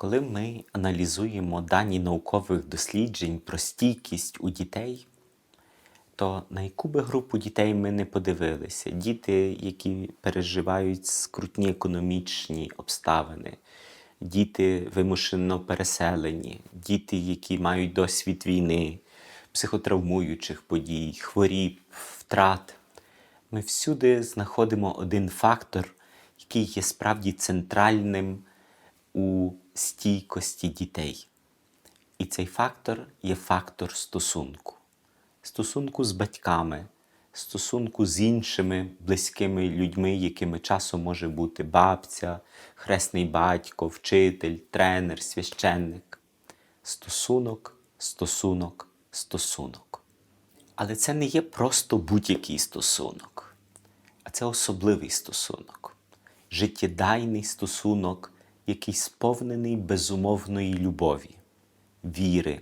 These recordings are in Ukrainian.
Коли ми аналізуємо дані наукових досліджень про стійкість у дітей, то на яку би групу дітей ми не подивилися, діти, які переживають скрутні економічні обставини, діти вимушено переселені, діти, які мають досвід війни, психотравмуючих подій, хворіб, втрат, ми всюди знаходимо один фактор, який є справді центральним у стійкості дітей. І цей фактор є фактор стосунку. Стосунку з батьками, стосунку з іншими близькими людьми, якими часом може бути бабця, хресний батько, вчитель, тренер, священник. Стосунок, стосунок, стосунок. Але це не є просто будь-який стосунок, а це особливий стосунок, життєдайний стосунок, який сповнений безумовної любові, віри,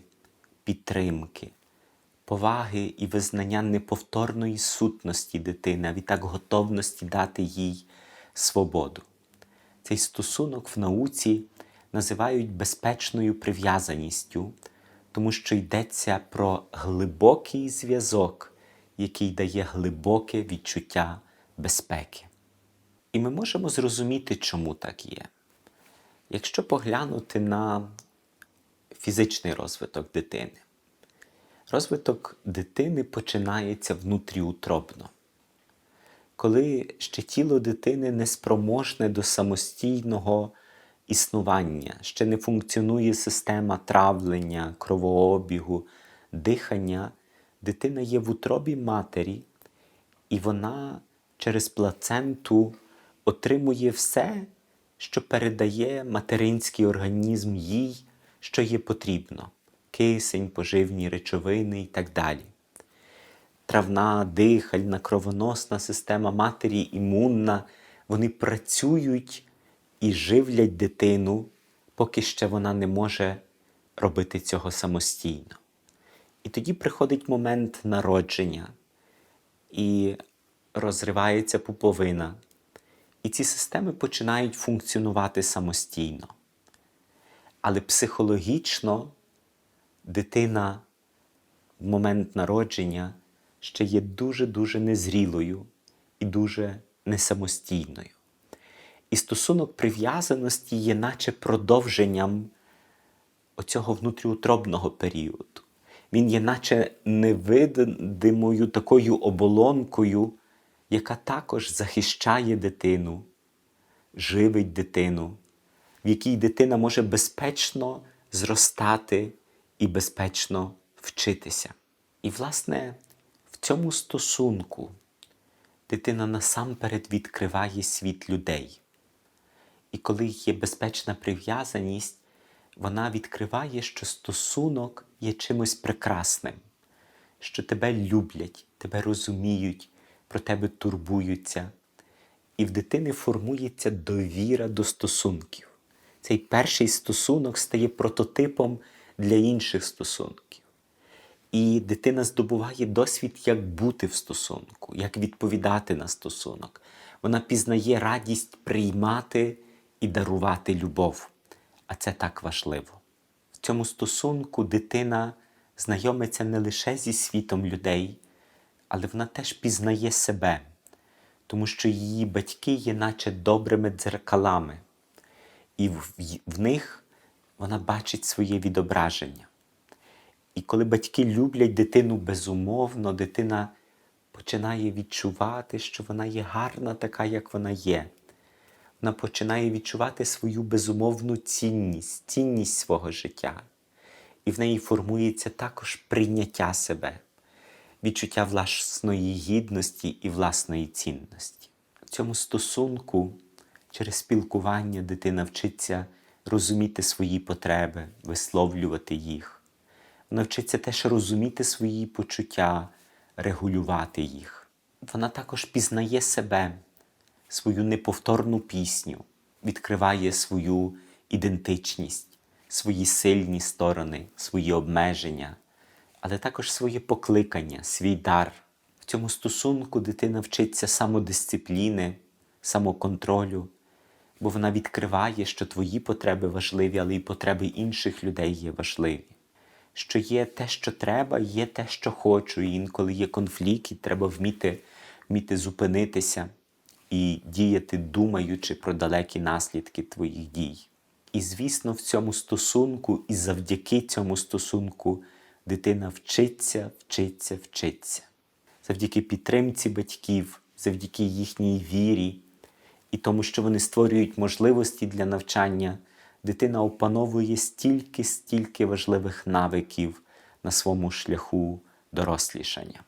підтримки, поваги і визнання неповторної сутності дитини, а відтак готовності дати їй свободу. Цей стосунок в науці називають безпечною прив'язаністю, тому що йдеться про глибокий зв'язок, який дає глибоке відчуття безпеки. І ми можемо зрозуміти, чому так є. Якщо поглянути на фізичний розвиток дитини, розвиток дитини починається внутріутробно. Коли ще тіло дитини неспроможне до самостійного існування, ще не функціонує система травлення, кровообігу, дихання, дитина є в утробі матері, і вона через плаценту отримує все, що передає материнський організм їй, що є потрібно кисень, поживні речовини і так далі. Травна, дихальна, кровоносна система матері імунна, вони працюють і живлять дитину, поки ще вона не може робити цього самостійно. І тоді приходить момент народження, і розривається пуповина, і ці системи починають функціонувати самостійно. Але психологічно дитина в момент народження ще є дуже-дуже незрілою і дуже несамостійною. І стосунок прив'язаності є наче продовженням оцього внутріутробного періоду. Він є наче невидимою такою оболонкою, яка також захищає дитину, живить дитину, в якій дитина може безпечно зростати і безпечно вчитися. І, власне, в цьому стосунку дитина насамперед відкриває світ людей. І коли є безпечна прив'язаність, вона відкриває, що стосунок є чимось прекрасним, що тебе люблять, тебе розуміють, про тебе турбуються. І в дитини формується довіра до стосунків. Цей перший стосунок стає прототипом для інших стосунків. І дитина здобуває досвід, як бути в стосунку, як відповідати на стосунок. Вона пізнає радість приймати і дарувати любов. А це так важливо. В цьому стосунку дитина знайомиться не лише зі світом людей, але вона теж пізнає себе, тому що її батьки є наче добрими дзеркалами, і в, них вона бачить своє відображення. І коли батьки люблять дитину безумовно, дитина починає відчувати, що вона є гарна така, як вона є. Вона починає відчувати свою безумовну цінність, цінність свого життя. І в неї формується також прийняття себе, відчуття власної гідності і власної цінності. В цьому стосунку через спілкування дитина вчиться розуміти свої потреби, висловлювати їх. Вона вчиться теж розуміти свої почуття, регулювати їх. Вона також пізнає себе, свою неповторну пісню, відкриває свою ідентичність, свої сильні сторони, свої обмеження, але також своє покликання, свій дар. В цьому стосунку дитина вчиться самодисципліни, самоконтролю, бо вона відкриває, що твої потреби важливі, але й потреби інших людей є важливі. Що є те, що треба, є те, що хочу. І інколи є конфлікт, і треба вміти, вміти зупинитися і діяти, думаючи про далекі наслідки твоїх дій. І, звісно, в цьому стосунку, і завдяки цьому стосунку дитина вчиться, вчиться, вчиться. Завдяки підтримці батьків, завдяки їхній вірі і тому, що вони створюють можливості для навчання, дитина опановує стільки, стільки важливих навиків на своєму шляху дорослішання.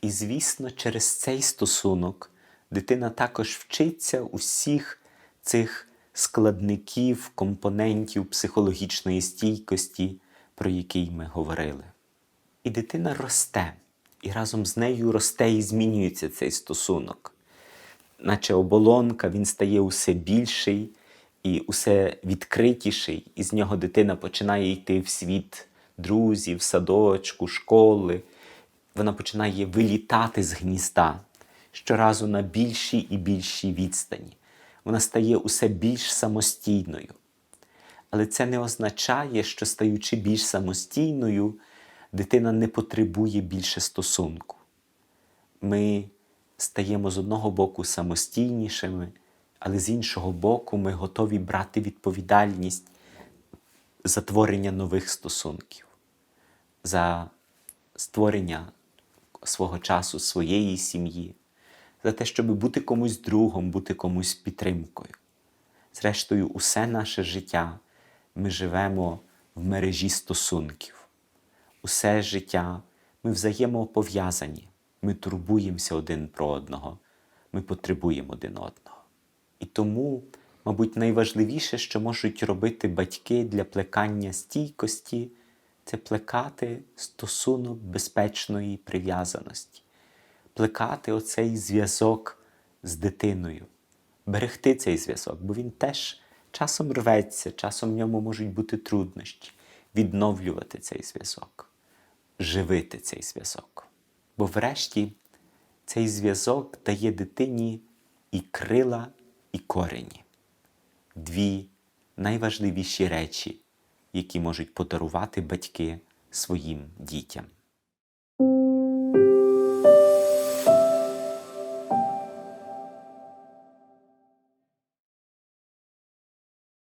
І, звісно, через цей стосунок дитина також вчиться усіх цих складників, компонентів психологічної стійкості, про які ми говорили. І дитина росте, і разом з нею росте і змінюється цей стосунок. Наче оболонка, він стає усе більший і усе відкритіший, і з нього дитина починає йти в світ друзів, садочку, школи. Вона починає вилітати з гнізда щоразу на більшій і більшій відстані. Вона стає усе більш самостійною. Але це не означає, що стаючи більш самостійною, дитина не потребує більше стосунку. Ми стаємо з одного боку самостійнішими, але з іншого боку, ми готові брати відповідальність за творення нових стосунків, за створення свого часу своєї сім'ї, за те, щоб бути комусь другом, бути комусь підтримкою. Зрештою, усе наше життя ми живемо в мережі стосунків. Усе життя ми взаємопов'язані, ми турбуємося один про одного, ми потребуємо один одного. І тому, мабуть, найважливіше, що можуть робити батьки для плекання стійкості, це плекати стосунок безпечної прив'язаності, плекати оцей зв'язок з дитиною, берегти цей зв'язок, бо він теж часом рветься, часом в ньому можуть бути труднощі, відновлювати цей зв'язок, живити цей зв'язок. Бо врешті цей зв'язок дає дитині і крила, і корені дві найважливіші речі, які можуть подарувати батьки своїм дітям.